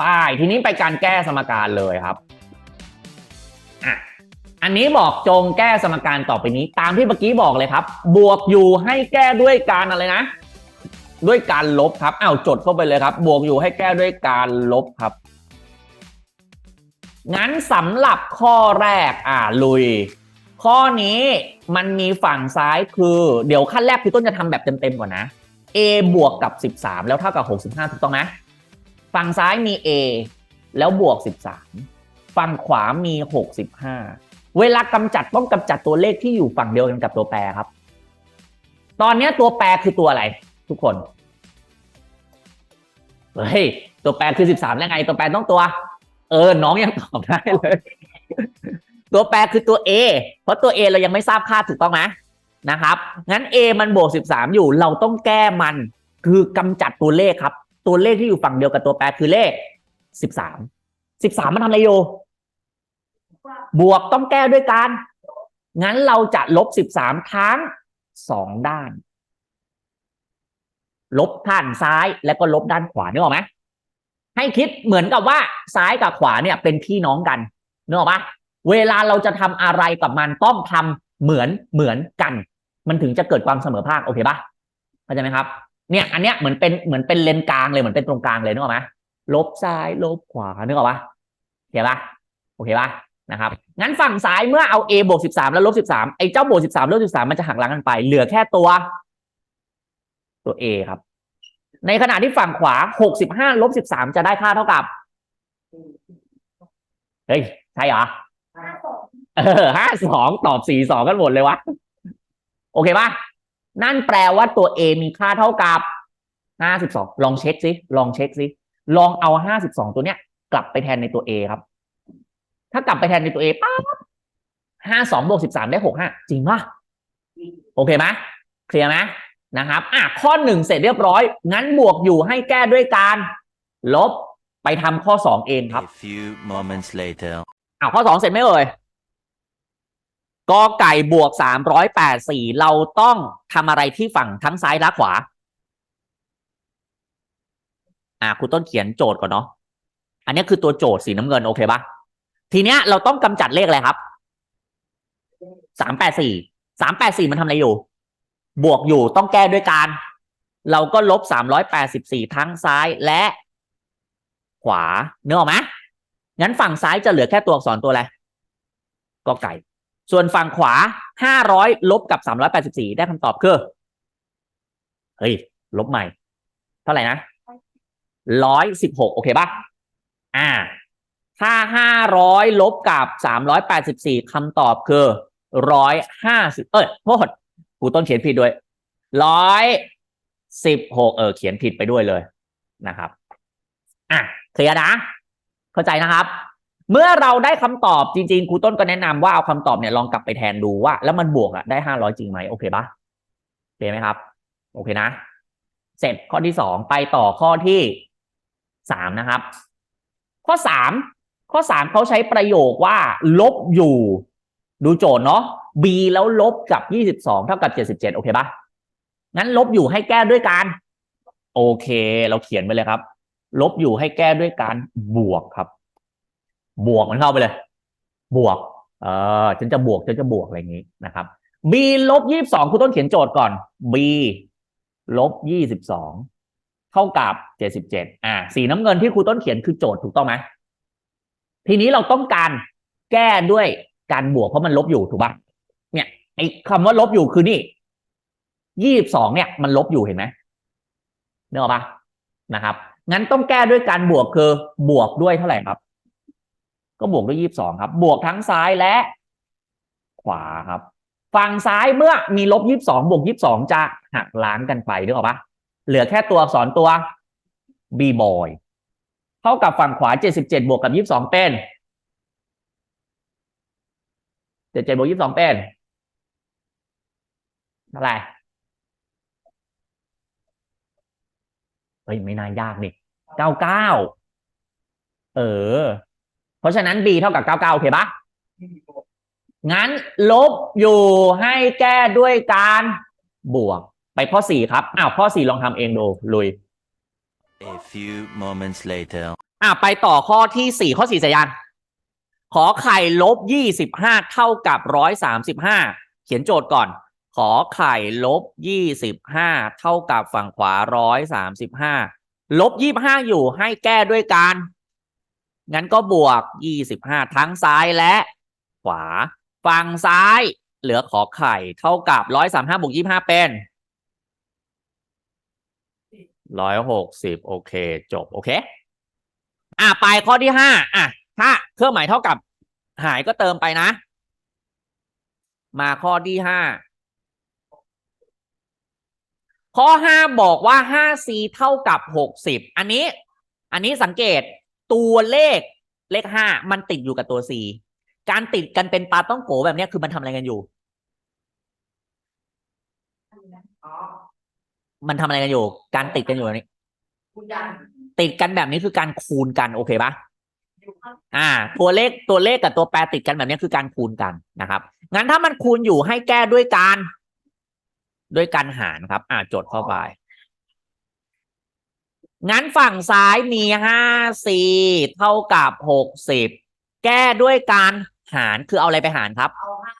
ป้ายทีนี้ไปการแก้สมการเลยครับอะอันนี้บอกจงแก้สมการต่อไปนี้ ตามที่เมื่อกี้บอกเลยครับ บวกอยู่ให้แก้ด้วยการอะไรนะ ด้วยการลบครับอ้าวจดเข้าไปเลยครับ บวกอยู่ให้แก้ด้วยการลบครับงั้นสำหรับข้อแรกอ่าลุย ข้อนี้มันมีฝั่งซ้ายคือ เดี๋ยวขั้นแรกพี่ต้นจะทำแบบเต็มๆก่อนนะ a บวกกับ 13 แล้วเท่ากับ 65 ถูกต้องไหมฝั่งซ้ายมี a แล้วบวก 13 ฝั่งขวามี 65 เวลากำจัดต้องกำจัดตัวเลขที่อยู่ฝั่งเดียวกันกับตัวแปรครับ ตอนนี้ตัวแปรคือตัวอะไร ทุกคน เฮ้ย ตัวแปรคือ 13 แล้วไง ตัวแปรต้องตัว เออ น้องยังตอบได้เลย ตัวแปรคือตัว A เพราะตัว A เรายังไม่ทราบค่าถูกต้องไหม นะครับ งั้น A มันบวก 13 อยู่ เราต้องแก้มัน คือกำจัดตัวเลขครับ ตัวเลขที่อยู่ฝั่งเดียวกับตัวแปรคือเลข 13 13 มันทำอะไรอยู่บวกต้องแก้ด้วยการ งั้นเราจะลบ 13 ทั้งสองด้าน ลบด้านซ้ายแล้วก็ลบด้านขวานึกออกไหมให้คิดเหมือนกับว่าซ้ายกับขวาเนี่ยเป็นพี่น้องกันนึกออกปะเวลาเราจะทำอะไรกับมันต้องทำเหมือนเหมือนกัน มันถึงจะเกิดความเสมอภาคโอเคปะเข้าใจไหมครับ เนี่ย อันเนี้ยเหมือนเป็นเหมือนเป็นเลนกลางเลยเหมือนเป็นตรงกลางเลยนึกออกไหมลบซ้ายลบขวานึกออกปะโอเคปะโอเคปะนะครับงั้นฝั่งซ้ายเมื่อเอา a บวก13 แล้วลบ13ไอ้เจ้าบวก13ลบ13 มันจะหักล้างกันไป เหลือแค่ตัว ตัว a ครับ ในขณะที่ฝั่งขวา 65ลบ13 จะได้ค่าเท่ากับเฮ้ย ใช่เหรอเออห้าสองตอบสี่สองกันหมดเลยวะโอเคปะนั่นแปลว่าตัว A มีค่าเท่ากับห้าสิบสองลองเช็คสิลองเช็คสิลองเอาห้าสิบสองตัวเนี้ย กลับไปแทนในตัว A ครับ ถ้ากลับไปแทนในตัว A ปั๊บห้าสองบวกสิบสามได้หกห้าจริงปะโอเคไหมเคลียร์ไหมนะครับ อะข้อหนึ่งเสร็จเรียบร้อย งั้นบวกอยู่ให้แก้ด้วยการ ลบไปทำข้อสองเองครับ A few moments later. อ้าวข้อสองเสร็จไหมเอ่ย กอไก่บวกสามร้อยแปดสี่เราต้องทำอะไรที่ฝั่งทั้งซ้ายและขวา อ่าครูต้นเขียนโจทย์ก่อนเนาะอันนี้คือตัวโจทย์สีน้ำเงินโอเคปะทีเนี้ยเราต้องกำจัดเลขอะไรครับสามแปดสี่สามแปดสี่มันทำอะไรอยู่ บวกอยู่ต้องแก้ด้วยการ เราก็ลบสามร้อยแปดสิบสี่ทั้งซ้ายและขวาเนื้อออกไหมงั้นฝั่งซ้ายจะเหลือแค่ตัวอักษรตัวอะไรกอไก่ ส่วนฝั่งขวาห้าร้อยลบกับสามร้อยแปดสิบสี่ได้คำตอบคือ เฮ้ย ลบใหม่ เท่าไหร่นะร้อยสิบหกโอเคป่ะ อ่า ถ้าห้าร้อยลบกับสามร้อยแปดสิบสี่คำตอบคือร้อยห้าสิบเอ้ยโทษกูต้นเขียนผิดด้วยร้อยสิบหกเออ เขียนผิดไปด้วยเลยนะครับ อะ เคลียร์นะ เข้าใจนะครับ เมื่อเราได้คำตอบจริงๆครูต้นก็แนะนำว่าเอาคำตอบเนี่ยลองกลับไปแทนดูว่า แล้วมันบวกอะได้ห้าร้อยจริงไหมโอเคปะโอเคไหมครับ โอเคนะ เสร็จข้อที่สองไปต่อข้อที่สามนะครับ ข้อสามข้อสามเขาใช้ประโยคว่า ลบอยู่ ดูโจทย์เนาะ b แล้วลบกับยี่สิบสองเท่ากับเจ็ดสิบเจ็ดโอเคปะงั้นลบอยู่ให้แก้ด้วยการ โอเค เราเขียนไปเลยครับ ลบอยู่ให้แก้ด้วยการบวกครับ บวกมันเข้าไปเลย บวก เออฉันจะบวกฉันจะบวกอะไรอย่างนี้นะครับ b ลบยี่สิบสองคุณต้นเขียนโจทย์ก่อน b ลบยี่สิบสองเท่ากับเจ็ดสิบเจ็ดอ่าสีน้ำเงินที่ครูต้นเขียนคือโจทย์ถูกต้องไหมทีนี้เราต้องการแก้ด้วยการบวกเพราะมันลบอยู่ถูกปะเนี่ยไอ้คำว่าลบอยู่คือนี่ยี่สิบสองเนี่ย มันลบอยู่เห็นไหมเนออกปะนะครับ งั้นต้องแก้ด้วยการบวกคือบวกด้วยเท่าไหร่ครับ ก็บวกด้วยยี่สิบสองครับ บวกทั้งซ้ายและขวาครับ ฝั่งซ้ายเมื่อมีลบยี่สิบสองบวกยี่สิบสองจะหักล้างกันไปนึกออกปะเหลือแค่ตัวอักษรตัว b boy เท่ากับฝั่งขวาเจ็ดสิบเจ็ดบวกกับยี่สิบสองเป็นเจ็ดเจ็ดบวกยี่สิบสองเป็นเท่าไหร่เฮ้ยไม่น่ายากนี่เก้าเก้าเออ เพราะฉะนั้น b เท่ากับเก้าเก้าโอเคปะงั้นลบอยู่ให้แก้ด้วยการบวก ไปข้อสี่ครับอ้าวข้อสี่ลองทำเองดูลุย A few moments later. อะไปต่อข้อที่สี่ข้อสี่สยัน ขอไข่ลบยี่สิบห้าเท่ากับร้อยสามสิบห้าเขียนโจทย์ก่อน ขอไข่ลบยี่สิบห้าเท่ากับฝั่งขวาร้อยสามสิบห้าลบยี่บห้าอยู่ให้แก้ด้วยการ งั้นก็บวกยี่สิบห้าทั้งซ้ายและขวา ฝั่งซ้ายเหลือขอไข่เท่ากับร้อยสามห้าบวกยี่ห้าเป็นร้อยหกสิบโอเค จบ โอเค อะ ไปข้อที่ห้าอะ ถ้าเครื่องหมายเท่ากับหายก็เติมไปนะ มาข้อที่ห้าข้อห้าบอกว่าห้า c เท่ากับหกสิบอันนี้ อันนี้สังเกต ตัวเลขเลขห้ามันติดอยู่กับตัว c การติดกันเป็นปลาต้องโกแบบนี้คือมันทำอะไรกันอยู่ มันทำอะไรกันอยู่ การติดกันอยู่แบบนี้ ติดกันแบบนี้คือการคูณกันโอเคปะอ่า ตัวเลขตัวเลขกับตัวแปรติดกันแบบนี้คือการคูณกันนะครับ งั้นถ้ามันคูณอยู่ให้แก้ด้วยการ ด้วยการหารครับ อ่าจดเข้าไป งั้นฝั่งซ้ายมีห้าสี่เท่ากับหกสิบแก้ด้วยการหารคือเอาอะไรไปหารครับ เอาห้า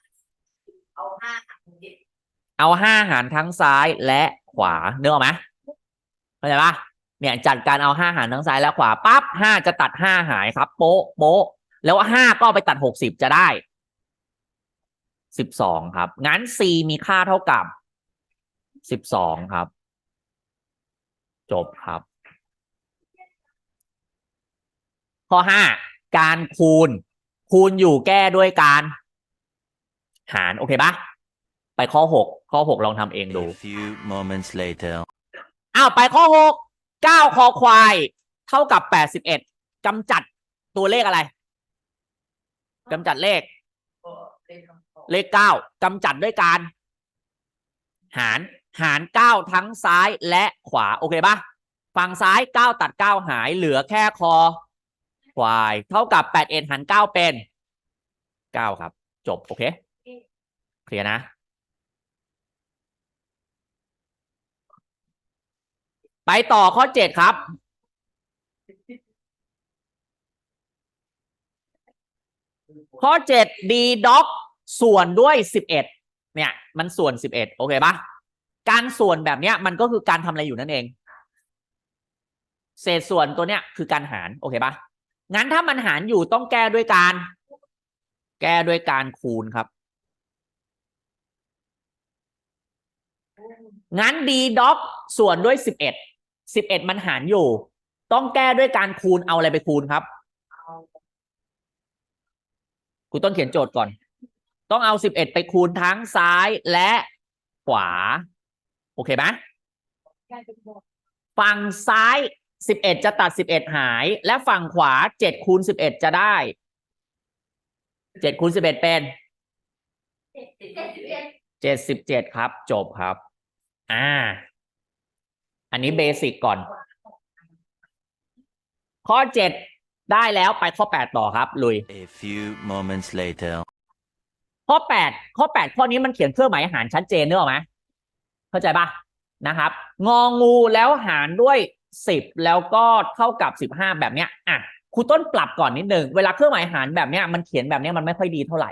เอาห้าหักเจ็ดเอาห้าหารทั้งซ้ายและขวาเนื้ออกไหมเข้าใจปะเนี่ยจัดการเอาห้าหารทั้งซ้ายและขวาปั๊บห้าจะตัดห้าหายครับ โป๊ะโป๊ะแล้วห้าก็เอาไปตัดหกสิบจะได้สิบสองครับ งั้น c มีค่าเท่ากับสิบสองครับ จบครับ ข้อห้าการคูณ คูณอยู่แก้ด้วยการหารโอเคปะไปข้อหกข้อหกลองทำเองดู A few moments later. อ้าวไปข้อหกเก้าคอควาย เท่ากับแปดสิบเอ็ดกำจัดตัวเลขอะไรกำจัดเลขก็เลขคำตอบเลขเก้ากำจัดด้วยการ หารหารเก้าทั้งซ้ายและขวา โอเคปะฝั่งซ้ายเก้าตัดเก้าหายเหลือแค่คอ ควายเท่ากับแปดเอ็ดหารเก้าเป็นเก้าครับ จบ โอเค เคลียร์นะ ไปต่อข้อเจ็ดครับ ข้อเจ็ดดีด็อกส่วนด้วยสิบเอ็ดเนี่ย มันส่วนสิบเอ็ดโอเคปะการส่วนแบบเนี้ยมันก็คือการทำอะไรอยู่นั่นเอง เศษส่วนตัวเนี้ยคือการหาร โอเคปะ งั้นถ้ามันหารอยู่ต้องแก้ด้วยการ แก้ด้วยการคูณครับ งั้นดีด็อกส่วนด้วยสิบเอ็ดสิบเอ็ดมันหารอยู่ ต้องแก้ด้วยการคูณเอาอะไรไปคูณครับครูต้นเขียนโจทย์ก่อน ต้องเอาสิบเอ็ดไปคูณทั้งซ้ายและขวา โอเคไหมฝั่งซ้าย สิบเอ็ดจะตัดสิบเอ็ดหาย และฝั่งขวาเจ็ดคูณสิบเอ็ดจะได้เจ็ดคูณสิบเอ็ดเป็นเจ็ดเจ็ดสิบเอ็ดเจ็ดสิบเจ็ดครับ จบครับ อ่า อันนี้เบสิกก่อน ข้อเจ็ดได้แล้วไปข้อแปดต่อครับ ลุย A few moments later. ข้อแปดข้อแปดข้อนี้มันเขียนเครื่องหมายหารชัดเจนเนกอะไหมเข้าใจปะนะครับ งองูแล้วหารด้วย สิบแล้วก็เท่ากับสิบห้าแบบเนี้ยอะครูต้นปรับก่อนนิดนึง เวลาเครื่องหมายหารแบบเนี้ยมันเขียนแบบเนี้ยมันไม่ค่อยดีเท่าไหร่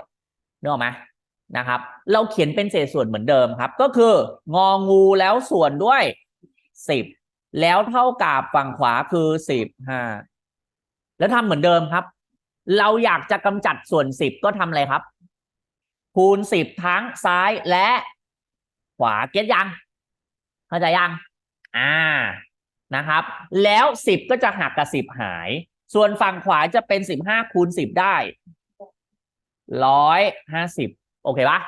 เนกอะไหมนะครับ เราเขียนเป็นเศษส่วนเหมือนเดิมครับ ก็คืององูแล้วส่วนด้วยสิบแล้วเท่ากับฝั่งขวาคือสิบห้าแล้วทำเหมือนเดิมครับ เราอยากจะกำจัดส่วนสิบก็ทำอะไรครับ คูณสิบทั้งซ้ายและขวาเก็ตยัง เข้าใจยัง อ่า นะครับ แล้วสิบก็จะหักกับสิบหาย ส่วนฝั่งขวาจะเป็นสิบห้าคูณสิบได้ร้อยห้าสิบโอเคปะ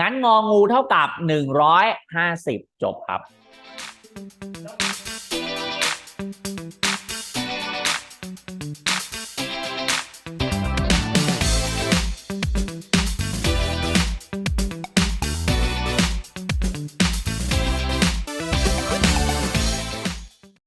งั้นงองูเท่ากับหนึ่งร้อยห้าสิบจบครับ